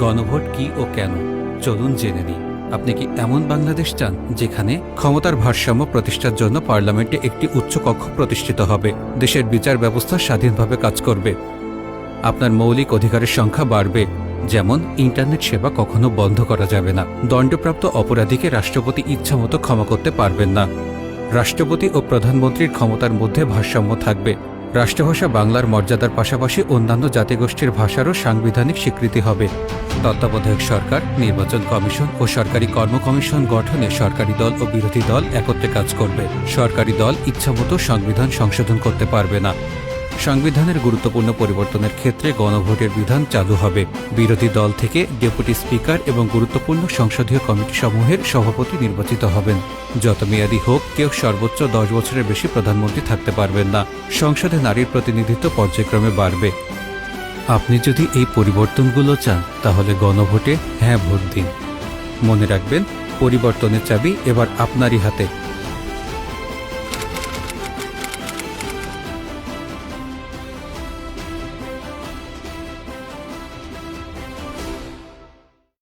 গণভোট কি ও কেন? চলুন জেনে নিই। আপনি কি এমন বাংলাদেশ চান, যেখানে ক্ষমতার ভারসাম্য প্রতিষ্ঠার জন্য পার্লামেন্টে একটি উচ্চ কক্ষ প্রতিষ্ঠিত হবে? দেশের বিচার ব্যবস্থা স্বাধীনভাবে কাজ করবে। আপনার মৌলিক অধিকারের সংখ্যা বাড়বে। যেমন, ইন্টারনেট সেবা কখনো বন্ধ করা যাবে না। দণ্ডপ্রাপ্ত অপরাধীকে রাষ্ট্রপতি ইচ্ছামতো ক্ষমা করতে পারবেন না। রাষ্ট্রপতি ও প্রধানমন্ত্রীর ক্ষমতার মধ্যে ভারসাম্য থাকবে। রাষ্ট্রভাষা বাংলার মর্যাদার পাশাপাশি অন্যান্য জাতিগোষ্ঠীর ভাষারও সাংবিধানিক স্বীকৃতি হবে। তত্ত্বাবধায়ক সরকার, নির্বাচন কমিশন ও সরকারি কর্ম কমিশন গঠনে সরকারি দল ও বিরোধী দল একত্রে কাজ করবে। সরকারি দল ইচ্ছামতো সংবিধান সংশোধন করতে পারবে না। সংবিধানের গুরুত্বপূর্ণ পরিবর্তনের ক্ষেত্রে গণভোটের বিধান চালু হবে। বিরোধী দল থেকে ডেপুটি স্পিকার এবং গুরুত্বপূর্ণ সংসদীয় কমিটি সমূহের সভাপতি নির্বাচিত হবেন। যত মেয়াদী হোক, কেউ সর্বোচ্চ দশ বছরের বেশি প্রধানমন্ত্রী থাকতে পারবেন না। সংসদে নারীর প্রতিনিধিত্ব পর্যায়ক্রমে বাড়বে। আপনি যদি এই পরিবর্তনগুলো চান, তাহলে গণভোটে হ্যাঁ ভোট দিন। মনে রাখবেন, পরিবর্তনের চাবি এবার আপনারই হাতে।